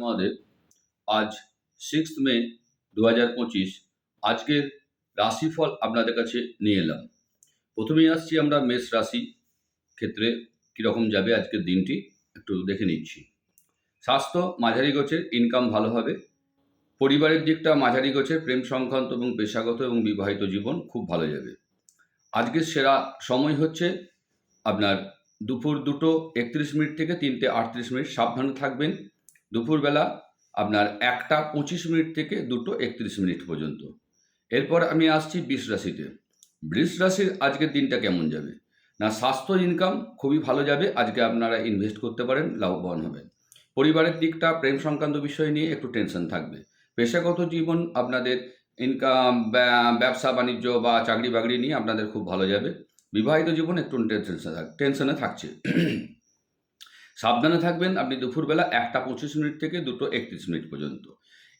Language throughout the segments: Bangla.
আমাদের আজ সিক্স মে দু হাজার পঁচিশ। আজকের রাশিফল আপনাদের কাছে নিয়ে এলাম। প্রথমেই আসছি আমরা মেষ রাশি ক্ষেত্রে কীরকম যাবে আজকের দিনটি একটু দেখে নিচ্ছি। স্বাস্থ্য মাঝারি গোছের ইনকাম ভালো হবে। পরিবারের দিকটা মাঝারি গোছের প্রেম সংক্রান্ত এবং পেশাগত এবং বিবাহিত জীবন খুব ভালো যাবে। আজকের সেরা সময় হচ্ছে আপনার দুপুর দুটো একত্রিশ মিনিট থেকে তিনটে আটত্রিশ মিনিট। সাবধানে থাকবেন। দুপুরবেলা আপনার একটা পঁচিশ মিনিট থেকে দুটো একত্রিশ মিনিট পর্যন্ত। এরপর আমি আসছি বৃষ রাশিতে। বৃষ রাশির আজকের দিনটা কেমন যাবে? না, স্বাস্থ্য ইনকাম খুবই ভালো যাবে, আজকে আপনারা ইনভেস্ট করতে পারেন, লাভবান হবেন। পরিবারের দিকটা, প্রেম সংক্রান্ত বিষয় নিয়ে একটু টেনশন থাকবে। পেশাগত জীবন আপনাদের ইনকাম ব্যবসা, বাণিজ্য বা চাকরি বাকরি নিয়ে আপনাদের খুব ভালো যাবে। বিবাহিত জীবন একটু টেনশনে থাক টেনশনে থাকছে। সাবধানে থাকবেন। আপনি দুপুরবেলা একটা পঁচিশ মিনিট থেকে দুটো একত্রিশ মিনিট পর্যন্ত।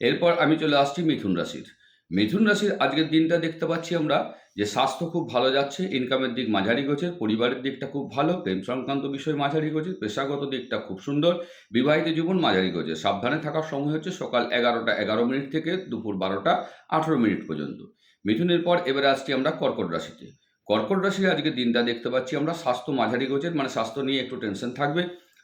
এরপর আমি চলে আসছি মিথুন রাশির। মিথুন রাশির আজকের দিনটা দেখতে পাচ্ছি আমরা যে স্বাস্থ্য খুব ভালো যাচ্ছে ইনকামের দিক মাঝারি গোছের পরিবারের দিকটা খুব ভালো, প্রেম সংক্রান্ত বিষয় মাঝারি গোছের পেশাগত দিকটা খুব সুন্দর, বিবাহিত জীবন মাঝারি গোছের সাবধানে থাকার সময় হচ্ছে সকাল এগারোটা এগারো মিনিট থেকে দুপুর বারোটা আঠেরো মিনিট পর্যন্ত। মিথুনের পর এবারে আসছি আমরা কর্কট রাশিতে। কর্কট রাশির আজকে দিনটা দেখতে পাচ্ছি আমরা স্বাস্থ্য মাঝারি গোছের মানে স্বাস্থ্য নিয়ে একটু টেনশন থাকবে।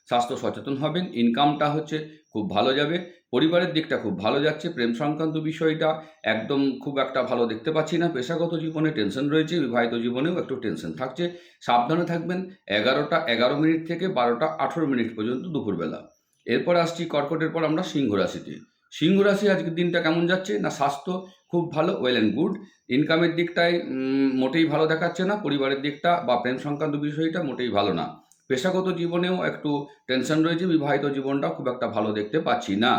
স্বাস্থ্য সচেতন হবেন ইনকামটা হচ্ছে খুব ভালো যাবে পরিবারের দিকটা খুব ভালো যাচ্ছে প্রেম সংক্রান্ত বিষয়টা একদম খুব একটা ভালো দেখতে পাচ্ছি না পেশাগত জীবনে টেনশন রয়েছে বিবাহিত জীবনেও একটু টেনশন থাকছে সাবধানে থাকবেন এগারোটা এগারো মিনিট থেকে বারোটা আঠেরো মিনিট পর্যন্ত দুপুরবেলা। এরপর আসছি কর্কটের পর আমরা সিংহ রাশিতে। সিংহ রাশি আজকের দিনটা কেমন যাচ্ছে? না স্বাস্থ্য খুব ভালো ওয়েল অ্যান্ড গুড ইনকামের দিকটাই উম, মোটেই ভালো দেখাচ্ছে না পরিবারের দিকটা বা প্রেম সংক্রান্ত বিষয়টা মোটেই ভালো না। পেশাগত জীবনেও একটু টেনশন রয়েছে, বিবাহিত জীবনটা খুব একটা ভালো দেখতে পাচ্ছি না।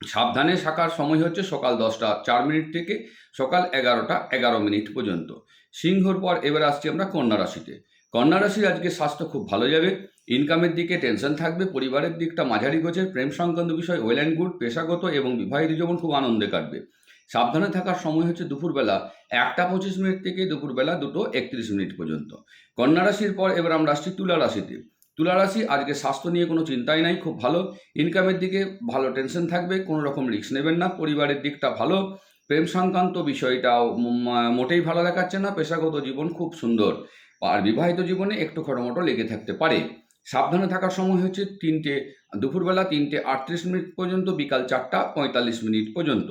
সাবধানে থাকার সময় হচ্ছে সকাল দশটা চার মিনিট থেকে সকাল এগারোটা এগারো মিনিট পর্যন্ত। সিংহর পর এবার আসছি আমরা কন্যা রাশিতে। কন্যা রাশির আজকে স্বাস্থ্য খুব ভালো যাবে ইনকামের দিকে টেনশন থাকবে, পরিবারের দিকটা মাঝারি গোছের প্রেম সংক্রান্ত বিষয় ওয়েল অ্যান্ড গুড পেশাগত এবং বিবাহিত জীবন খুব আনন্দে কাটবে। সাবধানে থাকার সময় হচ্ছে দুপুরবেলা একটা পঁচিশ মিনিট থেকে দুপুরবেলা দুটো একত্রিশ মিনিট পর্যন্ত। কন্যা রাশির পর এবার আমরা আসছি তুলা রাশিতে। তুলা রাশি আজকে স্বাস্থ্য নিয়ে কোনো চিন্তাই নাই, খুব ভালো। ইনকামের দিকে ভালো টেনশন থাকবে, কোনো রকম রিস্ক নেবেন না, পরিবারের দিকটা ভালো। প্রেম সংক্রান্ত বিষয়টাও মোটেই ভালো দেখাচ্ছে না, পেশাগত জীবন খুব সুন্দর। আর বিবাহিত জীবনে একটু খটোমটো লেগে থাকতে পারে। সাবধানে থাকার সময় হচ্ছে তিনটে, দুপুরবেলা তিনটে আটত্রিশ মিনিট পর্যন্ত, বিকাল চারটা পঁয়তাল্লিশ মিনিট পর্যন্ত।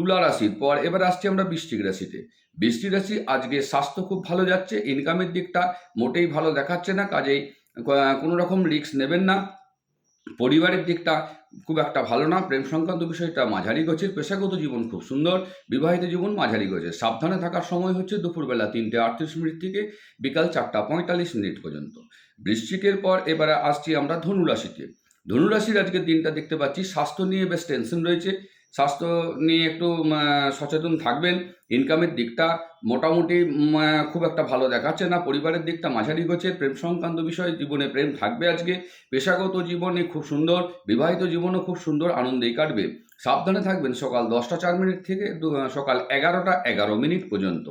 তুলা রাশির পর এবার আসছি আমরা বৃষ্টিক রাশিতে। বৃষ্টিক রাশি আজকে স্বাস্থ্য খুব ভালো যাচ্ছে ইনকামের দিকটা মোটেই ভালো দেখাচ্ছে না, কাজেই কোনো রকম রিস্ক নেবেন না। পরিবারের দিকটা খুব একটা ভালো না, প্রেম সংক্রান্ত বিষয়টা মাঝারি গোছের পেশাগত জীবন খুব সুন্দর, বিবাহিত জীবন মাঝারি গোছের সাবধানে থাকার সময় হচ্ছে দুপুরবেলা তিনটে আটত্রিশ মিনিট থেকে বিকাল চারটা পঁয়তাল্লিশ মিনিট পর্যন্ত। বৃশ্চিকের পর এবারে আসছি আমরা ধনুরাশিতে। ধনুরাশির আজকের দিনটা দেখতে পাচ্ছি, স্বাস্থ্য নিয়ে বেশ টেনশন রয়েছে স্বাস্থ্য নিয়ে একটু সচেতন থাকবেন। ইনকামের দিকটা মোটামুটি খুব একটা ভালো দেখাচ্ছে না। পরিবারের দিকটা মাঝারি হচ্ছে। প্রেম সংক্রান্ত বিষয় জীবনে প্রেম থাকবে আজকে। পেশাগত জীবনে খুব সুন্দর। বিবাহিত জীবনও খুব সুন্দর। আনন্দেই কাটবে। সাবধানে থাকবেন সকাল দশটা চার মিনিট থেকে সকাল এগারোটা এগারো মিনিট পর্যন্ত।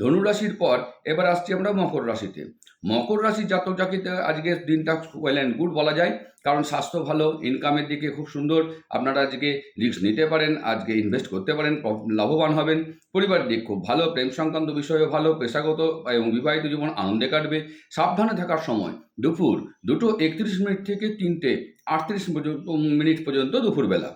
ধনুরাশির পর এবার আসছি আমরা মকর রাশিতে। মকর রাশির জাতক জাতিতে আজকের দিনটা ওয়েল অ্যান্ড গুড বলা যায়। কারণ স্বাস্থ্য ভালো ইনকামের দিকে খুব সুন্দর। আপনারা আজকে রিস্ক নিতে পারেন, আজকে ইনভেস্ট করতে পারেন লাভবান হবেন। পরিবার দিক খুব ভালো, প্রেম সংক্রান্ত বিষয়ও ভালো, পেশাগত এবং বিবাহিত জীবন আনন্দে কাটবে। সাবধানে থাকার সময় দুপুর দুটো একত্রিশ মিনিট থেকে তিনটে আটত্রিশ মিনিট পর্যন্ত দুপুরবেলা।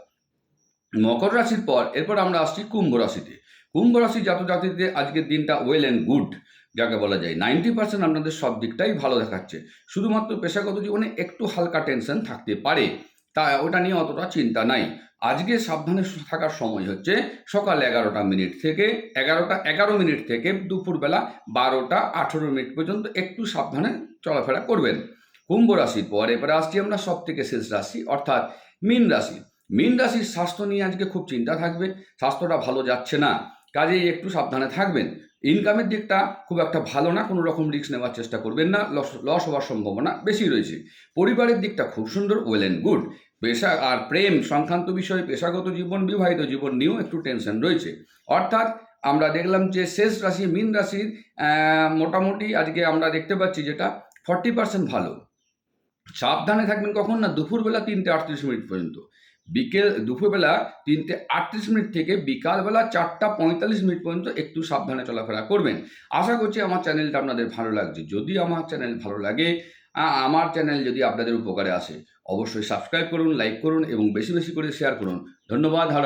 মকর রাশির পর এরপর আমরা আসছি কুম্ভ রাশিতে। কুম্ভ রাশি জাতক জাতিতে আজকের দিনটা ওয়েল অ্যান্ড গুড যাকে বলা যায়। নাইনটি পার্সেন্ট আপনাদের সব দিকটাই ভালো দেখাচ্ছে। শুধুমাত্র পেশাগত জীবনে একটু হালকা টেনশন থাকতে পারে। তা ওটা নিয়ে অতটা চিন্তা নাই। আজকে সাবধানে থাকার সময় হচ্ছে সকাল এগারোটা মিনিট থেকে এগারোটা এগারো মিনিট থেকে দুপুরবেলা বারোটা আঠেরো মিনিট পর্যন্ত একটু সাবধানে চলাফেরা করবেন। কুম্ভ রাশির পর এবারে আসছি আমরা সব থেকে শেষ রাশি, অর্থাৎ মীন রাশি। মীন রাশির স্বাস্থ্য নিয়ে আজকে খুব চিন্তা থাকবে। স্বাস্থ্যটা ভালো যাচ্ছে না। কাজেই একটু সাবধানে থাকবেন। ইনকামের দিকটা খুব একটা ভালো না, কোনো রকম রিস্ক নেওয়ার চেষ্টা করবেন না লস লস হওয়ার সম্ভাবনা বেশি রয়েছে। পরিবারের দিকটা খুব সুন্দর ওয়েল অ্যান্ড গুড পেশা, আর প্রেম, সংক্রান্ত বিষয়ে পেশাগত জীবন, বিবাহিত জীবন নিয়েও একটু টেনশন রয়েছে। অর্থাৎ আমরা দেখলাম যে শেষ রাশি, মীন রাশির মোটামুটি আজকে আমরা দেখতে পাচ্ছি যেটা ফর্টি পার্সেন্ট ভালো। সাবধানে থাকবেন কখন না? দুপুরবেলা তিনটে আটত্রিশ মিনিট পর্যন্ত। বিকেল দুপুরবেলা তিনটে আটত্রিশ মিনিট থেকে বিকালবেলা চারটা পঁয়তাল্লিশ মিনিট পর্যন্ত একটু সাবধানে চলাফেরা করবেন। আশা করছি আমার চ্যানেলটা আপনাদের ভালো লাগছে। যদি আমার চ্যানেল ভালো লাগে আমার চ্যানেল যদি আপনাদের উপকারে আসে, অবশ্যই সাবস্ক্রাইব করুন, লাইক করুন এবং বেশি বেশি করে শেয়ার করুন। ধন্যবাদ হর